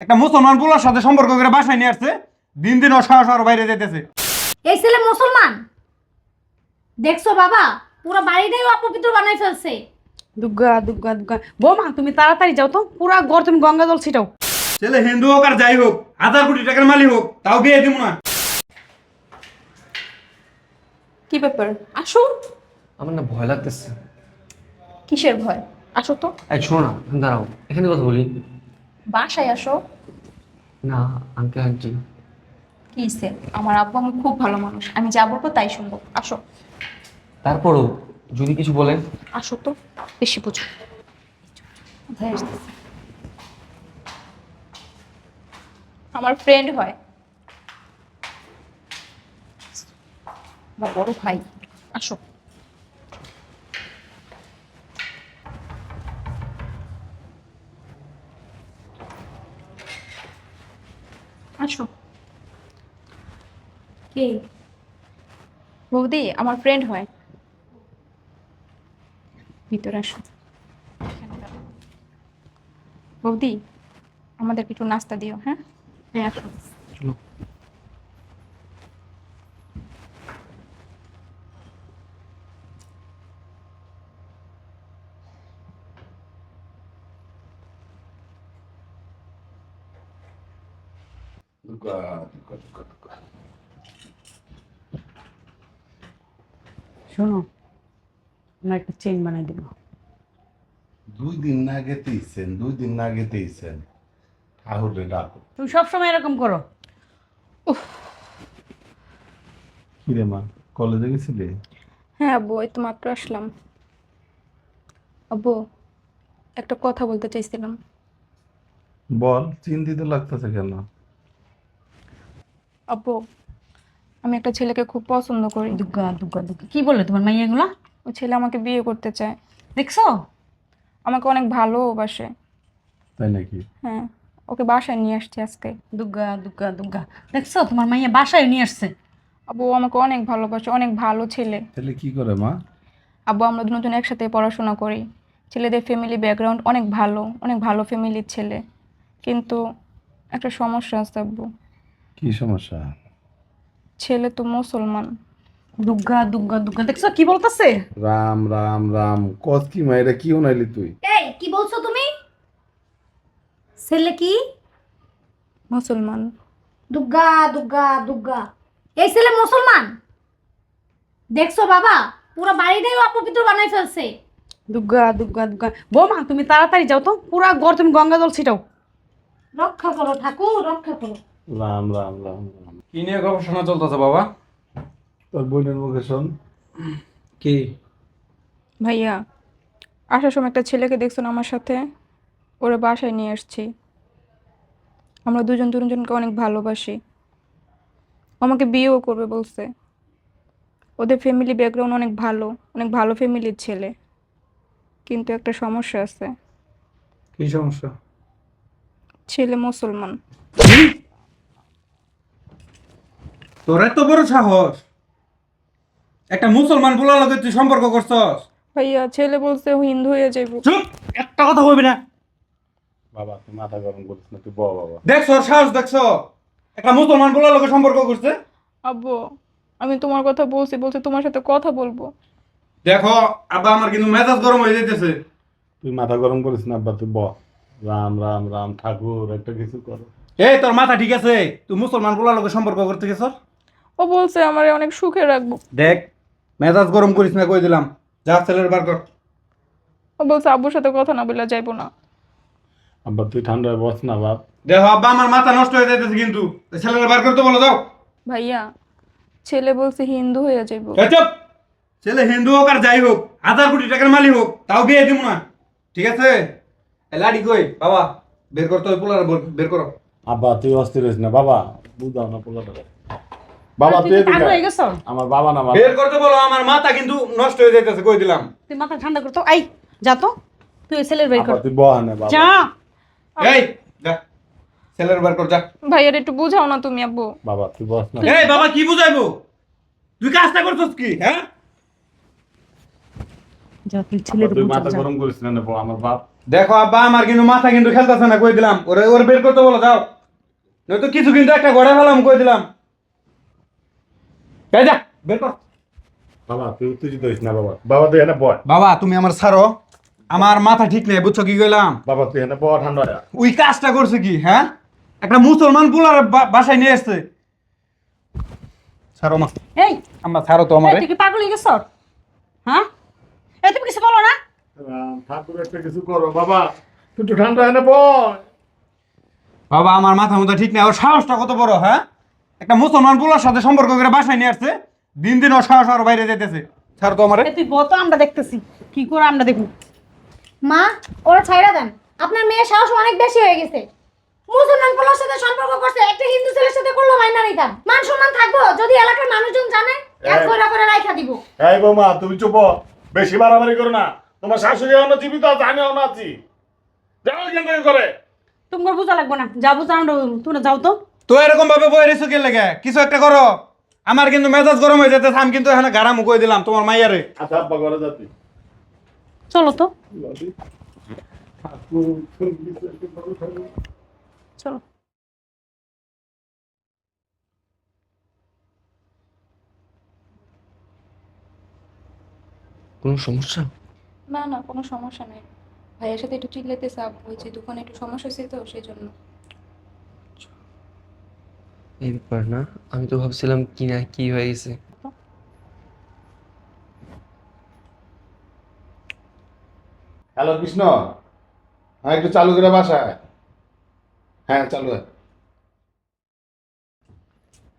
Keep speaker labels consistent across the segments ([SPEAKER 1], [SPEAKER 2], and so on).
[SPEAKER 1] একটা মুসলমান পোলার সাথে সম্পর্ক করে বাসায় নিয়ে আসছে দিন দিন অসাহস আরও বাইরে যেতেছে
[SPEAKER 2] এই ছেলে মুসলমান? দেখছ বাবা পুরো বাড়িটাই অপবিত্র বানাই ফেলছে।
[SPEAKER 3] দুর্গা দুর্গা দুর্গা বৌমা তুমি তাড়াতাড়ি যাও তো পুরা ঘর তুমি গঙ্গা জল ছিটাও।
[SPEAKER 1] ছেলে হিন্দু হোক আর যাই হোক হাজার কোটি টাকার মালিক হোক তাও বিয়ে দিব না।
[SPEAKER 4] কি ব্যাপার? আসো।
[SPEAKER 5] আমার না ভয় লাগতেছে।
[SPEAKER 4] কিসের ভয়? আসো তো।
[SPEAKER 5] এই শোনো না দাঁড়াও এখানে কথা বলি।
[SPEAKER 4] বাসায় আসো।
[SPEAKER 5] না আঙ্কেল আন্টি।
[SPEAKER 4] কি সে আমার আব্বু আমি খুব ভালো মানুষ। আমি যা বলব তাই শুনব। আসো।
[SPEAKER 5] তারপরও যদি কিছু বলেন।
[SPEAKER 4] আসো তো বেশি বুঝো। কোথায় আসতেছে? আমার ফ্রেন্ড হয়। বা বড় ভাই। আসো। আসো।
[SPEAKER 2] কে?
[SPEAKER 4] বৌদি, আমার ফ্রেন্ড হয়। ভিতরে আসো। বৌদি আমাদের একটু নাস্তা দিও হ্যাঁ? হ্যাঁ আসো।
[SPEAKER 5] চলো
[SPEAKER 3] শোনো আমরা একটা চেন বানাই দিব।
[SPEAKER 6] দুই দিন না গেতেইছেন দুই দিন না গেতেইছেন ঠাকুরে ডাকো।
[SPEAKER 3] তুমি সবসময় এরকম করো।
[SPEAKER 6] কি রে মা কলেজে গেছিলি?
[SPEAKER 4] হ্যাঁ আব্বু এই তো মাত্র আসলাম। আব্বু একটা কথা বলতে চাইছিলাম।
[SPEAKER 6] বল চিন্তিত লাগতেছে কেন?
[SPEAKER 4] আব্বু আমি একটা ছেলেকে খুব পছন্দ করি।
[SPEAKER 3] দুর্গা দুর্গা দুর্গা কি বলে তোমার মাইয়া এগুলা?
[SPEAKER 4] ওই ছেলে আমাকে বিয়ে করতে চায়।
[SPEAKER 3] দেখছ?
[SPEAKER 4] আমাকে অনেক ভালোবাসে।
[SPEAKER 6] তাই নাকি?
[SPEAKER 4] হ্যাঁ ওকে বাসায় নিয়ে আসছি আজকে।
[SPEAKER 3] দুর্গা দুর্গা দুর্গা দেখছ? তোমার মাইয়া বাসায় নিয়ে আসছে।
[SPEAKER 4] আব্বু ও আমাকে অনেক ভালোবাসে অনেক ভালো ছেলে।
[SPEAKER 6] তাহলে কি করে মা?
[SPEAKER 4] আব্বু আমরা দুজন একসাথে পড়াশোনা করি। ছেলেদের ফ্যামিলি ব্যাকগ্রাউন্ড অনেক ভালো অনেক ভালো ফ্যামিলির ছেলে। কিন্তু একটা সমস্যা আছে আব্বু।
[SPEAKER 6] কি সমস্যা?
[SPEAKER 4] ছেলে তো মুসলমান।
[SPEAKER 3] দুর্গা দুর্গা দুর্গা দেখছ কি বলতেছে?
[SPEAKER 6] রাম রাম রাম। কত কি মা এটা কি উনাইলি তুই?
[SPEAKER 2] এই কি বলছো তুমি? ছেলে কি?
[SPEAKER 4] মুসলমান।
[SPEAKER 2] দুর্গা দুর্গা দুর্গা এই ছেলে মুসলমান? দেখছ বাবা পুরো বাড়িটাই অপবিত্র বানাই ফেলছে।
[SPEAKER 3] দুগ্গা দুগ্গা দুর্গা বৌমা তুমি তাড়াতাড়ি যাও তো। পুরা ঘর তুমি গঙ্গা জল ছিটাও।
[SPEAKER 2] রক্ষা করো ঠাকুর রক্ষা করো।
[SPEAKER 6] রাম রাম রাম রাম।
[SPEAKER 1] কি নিয়ে গবেষণা চলতেছে বাবা?
[SPEAKER 6] তোর বোনের মুখে শোন।
[SPEAKER 1] কি?
[SPEAKER 4] ভাইয়া আসার সময় একটা ছেলেকে দেখছেন আমার সাথে? ওরা বাসায় নিয়ে আসছি। আমরা দুজন দুজনকে অনেক ভালোবাসি। আমাকে বিয়েও করবে বলছে। ওদের ফ্যামিলি ব্যাকগ্রাউন্ড অনেক ভালো অনেক ভালো ফ্যামিলির ছেলে। কিন্তু একটা সমস্যা আছে।
[SPEAKER 1] কি সমস্যা?
[SPEAKER 4] ছেলে মুসলমান।
[SPEAKER 1] তোর এত বড় সাহস। একটা মুসলমান পোলার লগে তুই সম্পর্ক করছস।
[SPEAKER 4] ভাইয়া ছেলে বলছে হিন্দু হয়ে যাইব।
[SPEAKER 1] চুপ! একটা কথা কইবি না।
[SPEAKER 6] বাবা তুই মাথা গরম করিস না তুই ব বাবা।
[SPEAKER 1] দেখছ ওর সাহস দেখছ? একটা মুসলমান পোলার লগে সম্পর্ক করছে?
[SPEAKER 4] আব্বু আমি তোমার কথা বলছি বলছি তোমার সাথে কথা বলব।
[SPEAKER 1] দেখো আব্বা আমার কিন্তু মেজাজ গরম হয়ে যাইতেছে।
[SPEAKER 6] তুই মাথা গরম করিস না আব্বা তুই বল। রাম রাম রাম ঠাকুর একটা কিছু কর।
[SPEAKER 1] এই তোর মাথা ঠিক আছে? তুই মুসলমান পোলার লগে সম্পর্ক করতে গেছস?
[SPEAKER 4] ও বলছে আমার অনেক সুখে রাখব।
[SPEAKER 1] দেখ মেজাজ গরম করিস না কই দিলাম। যা ছেলের বার কর।
[SPEAKER 4] ও বলছে আব্বুর সাথে কথা না বলে যাইবো না।
[SPEAKER 6] আব্বা তুই ঠান্ডায় বস না বাপ।
[SPEAKER 1] দেখো আব্বা আমার মাথা নষ্ট হয়ে যাইতেছে কিন্তু। ছেলের বার করতে বলো যাও।
[SPEAKER 4] ভাইয়া ছেলে বলছে হিন্দু হয়ে যাইবো।
[SPEAKER 1] চুপ। ছেলে হিন্দু হোক আর যাই হোক হাজার কোটি টাকার মালিক হোক তাও বিয়ে দিব না। ঠিক আছে? এই লাডি কই? বাবা বের করতে ওই পোলার বের করো।
[SPEAKER 6] আব্বা তুই অস্থির হইস না বাবা। বুঝাও না পোলাটা বাবা তুই
[SPEAKER 3] তুমি
[SPEAKER 6] এদিকে আয়।
[SPEAKER 3] গেছো।
[SPEAKER 6] আমার বাবা না বাবা।
[SPEAKER 1] বের করতে বলো আমার মাথা কিন্তু নষ্ট হয়ে যাইতেছে কই দিলাম?
[SPEAKER 3] তুই মাথা ঠান্ডা করতো আই যা তো তুই ওই ছেলের বের কর।
[SPEAKER 6] আব্বা তুই বহা না বাবা।
[SPEAKER 3] যা।
[SPEAKER 1] এই যা। ছেলের বার কর যা।
[SPEAKER 4] ভাইয়ার একটু বুঝাও না তুমি আব্বু।
[SPEAKER 6] বাবা তুই বস না।
[SPEAKER 1] এই বাবা কি বুঝাইবো? তুই কাজটা করছস কি হ্যাঁ?
[SPEAKER 3] যা তুই ছেলের
[SPEAKER 6] তুই
[SPEAKER 3] উপর
[SPEAKER 6] মাথা
[SPEAKER 3] যা।
[SPEAKER 6] গরম করিস না নেব আমার বাপ।
[SPEAKER 1] দেখো আব্বা আমার কিন্তু মাথা কিন্তু খেলতেছে না কই দিলাম? ওরে ওর বের করতে বলো যাও। নয়তো কিছু কিন্তু একটা গড়ে ফেলাম কই দিলাম? এই যা। বের কর।
[SPEAKER 6] বাবা তুই উত্তেজিত হইস না বাবা। বাবা তুই এনে বয়
[SPEAKER 1] বাবা তুমি আমার ছাড়ো। আমার মাথা ঠিক নেই বুঝছ কি কইলাম?
[SPEAKER 6] বাবা তুই এনে বয় ঠান্ডা হয়ে যা।
[SPEAKER 1] ওই কাজটা করছে কি হ্যাঁ? একটা মুসলমান পুলার বাসায় নিয়ে আসছে ছাড়ো মা।
[SPEAKER 3] এই
[SPEAKER 1] আমরা ছাড়ো তো
[SPEAKER 3] এই,
[SPEAKER 1] আমারে
[SPEAKER 3] তুই কি পাগল হয়ে গেছ? হ্যাঁ? এই তুমি কিছু বলো না?
[SPEAKER 6] রাম, ঠাকুর একটা কিছু করো বাবা। তুই একটু ঠান্ডা এনে বয়
[SPEAKER 1] বাবা আমার মাথা মতো ঠিক নেই ওর সাহসটা কত বড় হ্যাঁ? একটা মুসলমান পুলার সাথে সম্পর্ক করে বাসায় নিয়ে আসছে দিন দিন সাহস আরও বাইরে যেতেছে। ছাড়ো তো আমারে।
[SPEAKER 3] তুই বল আমরা দেখতেছি? কি করে আমরা দেখব?
[SPEAKER 2] মা ওরা ছাইরা দেন। আপনার মেয়ের সাহস অনেক বেশি হয়ে গেছে। মুসলমান পোলার সাথে সম্পর্ক করছে একটা হিন্দু ছেলের সাথে করল মাইনা নিতাম। মান সম্মান থাকব যদি এলাকার মানুষজন জানে এক করে করে রাইখা দিব।
[SPEAKER 6] এই বৌমা তুমি চুপ বেশি বাড়াবাড়ি করো না। তোমার শাশুড়ি অন্য জীবিত আছে আমি অন্য আছি। যাও থেকে করে
[SPEAKER 3] তোমার বোঝা লাগবে না। যা বোঝা আমরা তোমরা যাও তো।
[SPEAKER 1] তো এরকম ভাবে বই রেছো কে লেগে? কিছু একটা করো। আমার কিন্তু মেজাজ গরম হয়ে যেতেছে আমি কিন্তু এখানে গারাম কই দিলাম তোমার মাইয়ারে।
[SPEAKER 6] আচ্ছা আব্বা ঘরে যাচ্ছি
[SPEAKER 3] চলো তো। চলো।
[SPEAKER 5] কোনো সমস্যা?
[SPEAKER 4] না না কোনো সমস্যা নেই। ভাইয়ের সাথে একটু চিল্লাতে চাপ হয়েছে দোকানে একটু সমস্যা হয়েছে তো সেই জন্য।
[SPEAKER 5] এই ব্যাপার না আমি তো ভাবছিলাম কি না কি হয়ে গেছে।
[SPEAKER 6] হ্যালো কৃষ্ণ হ্যাঁ একটু চালু করে বাসায়। হ্যাঁ চালু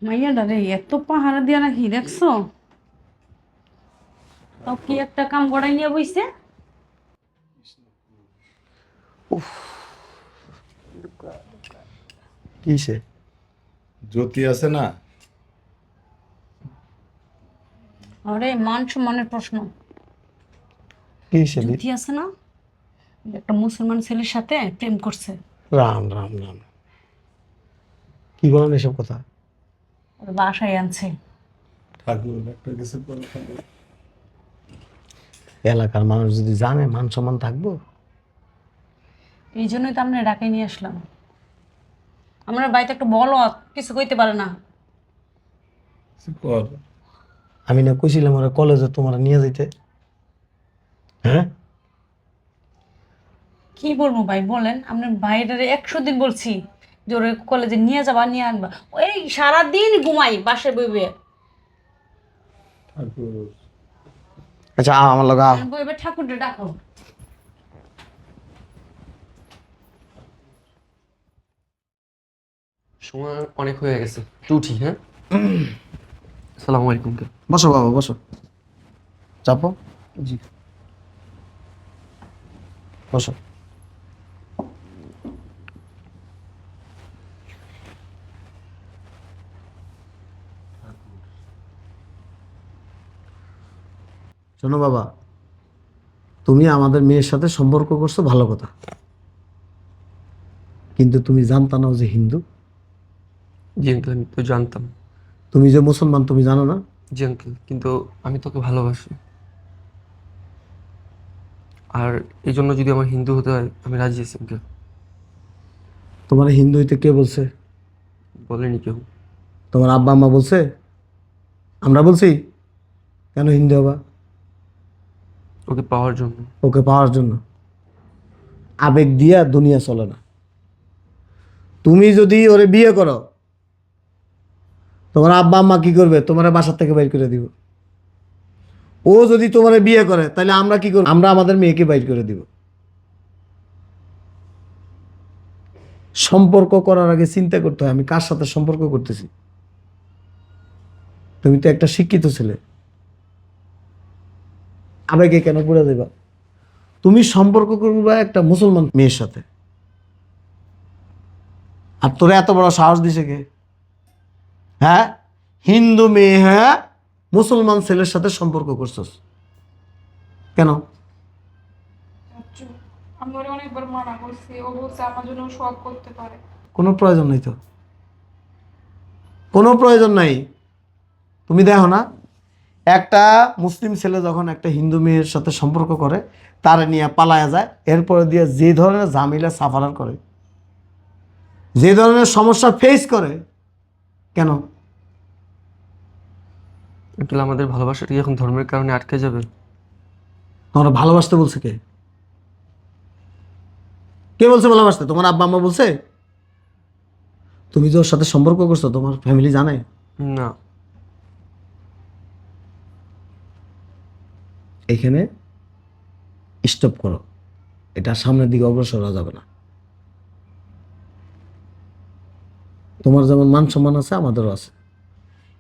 [SPEAKER 3] মাইয়াটা রে এত পাহারা দিয়া নাকি দেখছ? তাও কি একটা কাম গড়াই নিয়ে বইছে?
[SPEAKER 7] কিসে
[SPEAKER 6] জ্যোতি আছে না?
[SPEAKER 3] আরে মান সম্মানের প্রশ্ন।
[SPEAKER 7] কিসে
[SPEAKER 3] যুদ্ধি আছে না? একটা মুসলমান ছেলের সাথে প্রেম করছে।
[SPEAKER 7] রাম রাম রাম। কি বলেন এসব কথা?
[SPEAKER 3] ওর বাসায় আনছে।
[SPEAKER 6] ঠাকুর একটা কিছু করে
[SPEAKER 7] এলাকার মানুষ যদি জানে মান সম্মান থাকব?
[SPEAKER 3] এই জন্যই তো আমরা ডাকাই নিয়ে আসলাম। আমরা বাড়িতে একটু বলো কিছু কইতে পারে না।
[SPEAKER 7] আমি না কইছিলাম ওরা কলেজে তোমরা নিয়ে যাইতে। হ্যাঁ?
[SPEAKER 3] কি বলব ভাই বলেন আপনার ভাইটারে একশো দিন বলছি যে ওরে কলেজে নিয়ে যাবা নিয়ে আনবা। ওই সারাদিন ঘুমাই বাসে বইবে
[SPEAKER 6] ঠাকুর।
[SPEAKER 7] আচ্ছা আমার লগা
[SPEAKER 3] বইবে ঠাকুরটা ডাকো।
[SPEAKER 5] সময় অনেক হয়ে গেছে। উঠি হ্যাঁ? আসসালামু আলাইকুম
[SPEAKER 7] বসো বাবা বসো। চাপো?
[SPEAKER 5] জি।
[SPEAKER 7] বসো। শোনো বাবা তুমি আমাদের মেয়ের সাথে সম্পর্ক করছ ভালো কথা। কিন্তু তুমি জানতা নাও যে হিন্দু।
[SPEAKER 5] জি আঙ্কেল আমি তো জানতাম।
[SPEAKER 7] তুমি যে মুসলমান তুমি জানো না?
[SPEAKER 5] জি আঙ্কেল কিন্তু আমি তোকে ভালোবাসি। আর এই জন্য যদি আমার হিন্দু হতে হয় আমি রাজি আছি আঙ্কেল
[SPEAKER 7] তোমার হিন্দু হইতে কে বলছে?
[SPEAKER 5] বলেনি কেউ।
[SPEAKER 7] তোমার আব্বা আম্মা বলছে? আমরা বলছি? কেন হিন্দু হবা?
[SPEAKER 5] ওকে পাওয়ার জন্য।
[SPEAKER 7] ওকে পাওয়ার জন্য। আবেগ দিয়া দুনিয়া চলে না। তুমি যদি ওরে বিয়ে করো তোমার আব্বা আম্মা কি করবে? তোমার বাসার থেকে বাইর করে দিব। ও যদি তোমার বিয়ে করে, তাহলে আমরা কি করব? আমরা আমাদের মেয়েকে বাইর করে দিব। সম্পর্ক করার আগে চিন্তা করতে হয়, আমি কার সাথে সম্পর্ক করতেছি? তুমি তো একটা শিক্ষিত ছেলে। আবেগে কেন পড়ে দেবা? তুমি সম্পর্ক করবা একটা মুসলমান মেয়ের সাথে। আর তোরা এত বড় সাহস দিছে কে? হ্যাঁ? হিন্দু মেয়ে হ্যাঁ? মুসলমান ছেলের সাথে সম্পর্ক করছস। কেন?
[SPEAKER 4] পারে।
[SPEAKER 7] কোনো প্রয়োজন নেই তো? কোনো প্রয়োজন নাই? তুমি দেখো না একটা মুসলিম ছেলে যখন একটা হিন্দু মেয়ের সাথে সম্পর্ক করে তার নিয়ে পালায়া যায় এরপরে দিয়ে যে ধরনের ঝামেলা সাফারার করে যে ধরনের সমস্যা ফেস করে কেন?
[SPEAKER 5] আঙ্কেল আমাদের ভালোবাসাটা কি এখন ধর্মের কারণে আটকে যাবে।
[SPEAKER 7] তোমরা ভালোবাসতে বলছে কে? কে বলছে ভালোবাসতে? তোমার আব্বা আম্মা বলছে? তুমি যে ওর সাথে সম্পর্ক করছ তোমার ফ্যামিলি জানে?
[SPEAKER 5] না।
[SPEAKER 7] এখানে স্টপ করো। এটা সামনের দিকে অগ্রসর হওয়া যাবে না। তোমার যেমন মান সম্মান আছে, আমাদেরও আছে।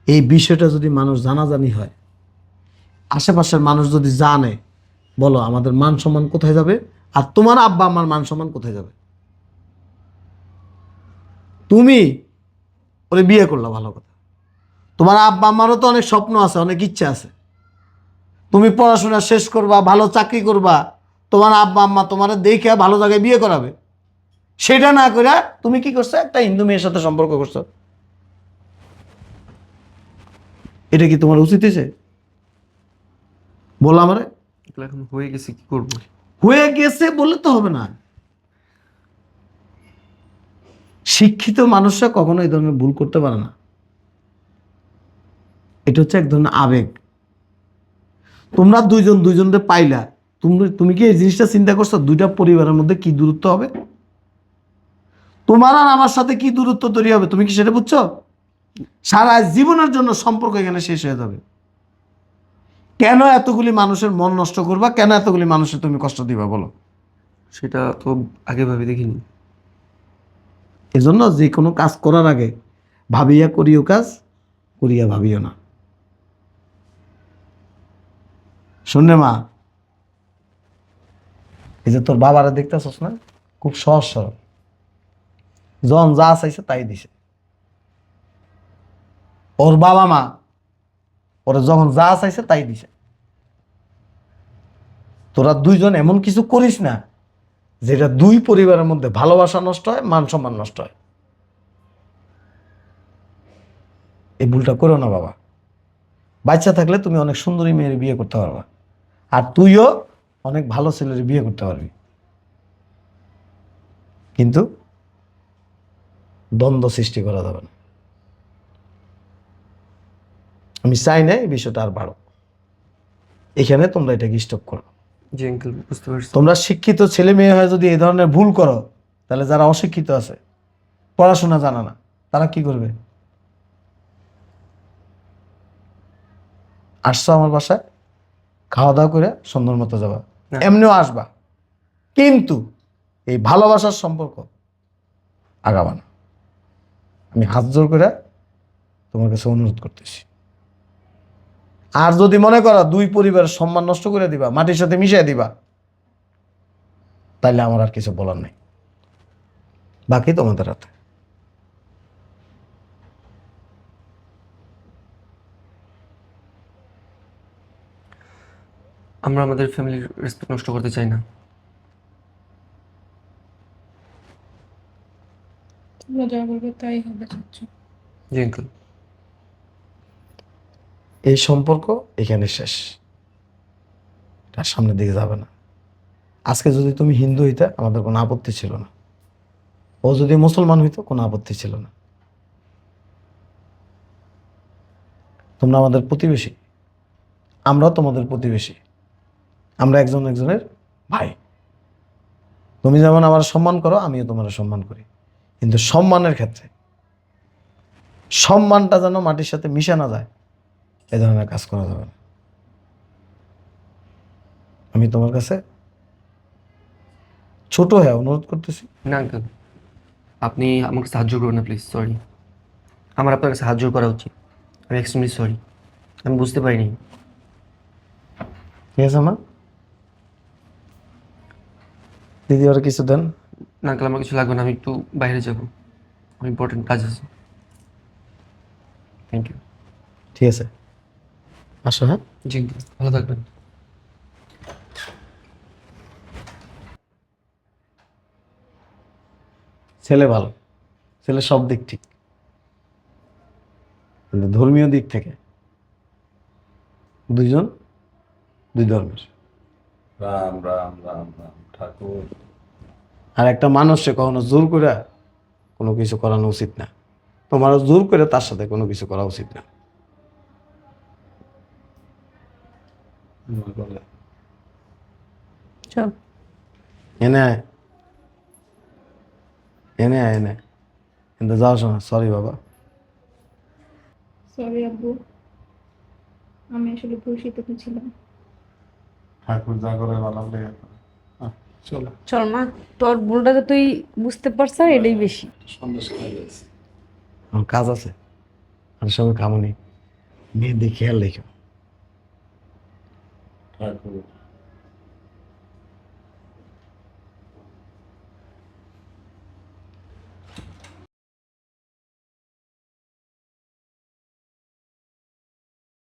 [SPEAKER 7] এই বিষয়টা যদি মানুষ জানাজানি হয়, আশেপাশের মানুষ যদি জানে, বলো আমাদের মান সম্মান কোথায় যাবে আর তোমার আব্বা আমার মান সম্মান কোথায় যাবে? তুমি ওরে বিয়ে করলা ভালো কথা। তোমার আব্বা আমারও তো অনেক স্বপ্ন আছে, অনেক ইচ্ছা আছে। তুমি পড়াশোনা শেষ করবা, ভালো চাকরি করবা, তোমার আব্বা আম্মা তোমার দেখে ভালো জায়গায় বিয়ে করাবে। সেটা না করে তুমি কি করছ? একটা হিন্দু মেয়ের সাথে সম্পর্ক করছ। এটা কি তোমার উচিত হয়েছে? বলো আমারে।
[SPEAKER 5] এখন হয়ে গেছে কি করব?
[SPEAKER 7] হয়ে গেছে বললে তো হবে না। শিক্ষিত মানুষরা কখনো এই ধরনের ভুল করতে পারে না। এটা হচ্ছে এক ধরনের আবেগ। তোমরা দুইজন দুইজনকে পাইলা। তুমি তুমি কি এই জিনিসটা চিন্তা করছ? দুইটা পরিবারের মধ্যে কি দূরত্ব হবে? তোমার আর আমার সাথে কি দূরত্ব তৈরি হবে? তুমি কি সেটা বুঝছ? সারা জীবনের জন্য সম্পর্ক এখানে শেষ হয়ে যাবে। কেন এতগুলি মানুষের মন নষ্ট করবা? কেন এতগুলি মানুষের তুমি কষ্ট দিবা? বলো।
[SPEAKER 5] সেটা তো আগে ভাবি দেখিনি।
[SPEAKER 7] এজন্য যে কোনো কাজ করার আগে ভাবিয়া করিও কাজ করিয়া ভাবিও না। শুনলে মা এই যে তোর বাবারা দেখতেছস না? খুব সহজ সরল। জন যা চাইছে তাই দিছে। ওর বাবা মা, ওরা যখন যা চাইছে তাই দিছে। তোরা দুইজন এমন কিছু করিস না, যেটা দুই পরিবারের মধ্যে ভালোবাসা নষ্ট হয়, মান সম্মান নষ্ট হয়। এই ভুলটা করো না বাবা। বাচ্চা থাকলে তুমি অনেক সুন্দরী মেয়ের বিয়ে করতে পারবা। আর তুইও অনেক ভালো ছেলের বিয়ে করতে পারবি। কিন্তু দ্বন্দ্ব সৃষ্টি করা যাবে না। আমি চাই না এই বিষয়টা আর বাড়ো এখানে তোমরা এটাকে স্টপ করো।
[SPEAKER 5] জি আঙ্কেল বুঝতে পারছি।
[SPEAKER 7] তোমরা শিক্ষিত ছেলে মেয়ে হয়ে যদি এই ধরনের ভুল করো তাহলে যারা অশিক্ষিত আছে পড়াশোনা জানা না তারা কি করবে? আসছো আমার বাসায় খাওয়া দাওয়া করে সুন্দর মতো যাবা। এমনিও আসবা। কিন্তু এই ভালোবাসার সম্পর্ক আগাবা না। আমি হাত জোর করে তোমার কাছে অনুরোধ করতেছি। আর যদি মনে করো দুই পরিবারের সম্মান নষ্ট করে দিবা, মাটির সাথে মিশিয়ে দিবা, তাইলে আমার আর কিছু বলার নেই। বাকি তোমাদের হাতে।
[SPEAKER 5] আমরা আমাদের ফ্যামিলির রেসপেক্ট নষ্ট করতে চাই না।
[SPEAKER 4] যা বলবে তাই হবে চাচ্ছ
[SPEAKER 5] জি আঙ্কেল
[SPEAKER 7] এই সম্পর্ক এখানে শেষ। এটা সামনের দিকে যাবে না। আজকে যদি তুমি হিন্দু হইতে আমাদের কোনো আপত্তি ছিল না। ও যদি মুসলমান হইতো কোনো আপত্তি ছিল না। তোমরা আমাদের প্রতিবেশী। আমরাও তোমাদের প্রতিবেশী। আমরা একজন একজনের ভাই। তুমি যেমন আমার সম্মান করো আমিও তোমার সম্মান করি। কিন্তু সম্মানের ক্ষেত্রে। সম্মানটা যেন মাটির সাথে মিশে না যায় এ ধরনের কাজ করা যাবে না। আমি তোমার কাছে ছোট হয়ে অনুরোধ করতেছি।
[SPEAKER 5] না আঙ্কেল আপনি আমাকে সাহায্য করবেন না প্লিজ সরি আমার আপনাকে সাহায্য করা উচিত। আমি এক্সট্রিমলি সরি আমি বুঝতে পারিনি।
[SPEAKER 7] ঠিক আছে আমার দিদি ওরা কিছু দেন।
[SPEAKER 5] না আঙ্কেল আমার কিছু লাগবে না আমি একটু বাইরে যাব। আমার ইম্পর্টেন্ট কাজ আছে। থ্যাংক ইউ
[SPEAKER 7] ঠিক আছে। আসো হ্যাঁ?
[SPEAKER 5] জি ভালো থাকবেন।
[SPEAKER 7] ছেলে ভালো। ছেলে সব দিক ঠিক। কিন্তু ধর্মীয় দিক থেকে দুইজন দুই ধর্মের।
[SPEAKER 6] রাম রাম রাম রাম ঠাকুর।
[SPEAKER 7] আর একটা মানুষকে কখনো জোর করে কোনো কিছু করানো উচিত না। তোমারও জোর করে তার সাথে কোনো কিছু করা উচিত না। এনে আয়। এনে আয় এনে কিন্তু যাওয়ার সময় সরি বাবা।
[SPEAKER 4] সরি আব্বু। আমি আসলে ভুল সিদ্ধান্ত ছিলাম।
[SPEAKER 6] ঠাকুর যা করে ভালো লেগে। চলো।
[SPEAKER 3] চল মা তোর ভুলটাকে তুই বুঝতে পারছ এটাই বেশি।
[SPEAKER 7] আমার কাজ আছে আর সময় কামনি মেয়ে দেখে খেয়াল রেখো।
[SPEAKER 6] ঠাকুর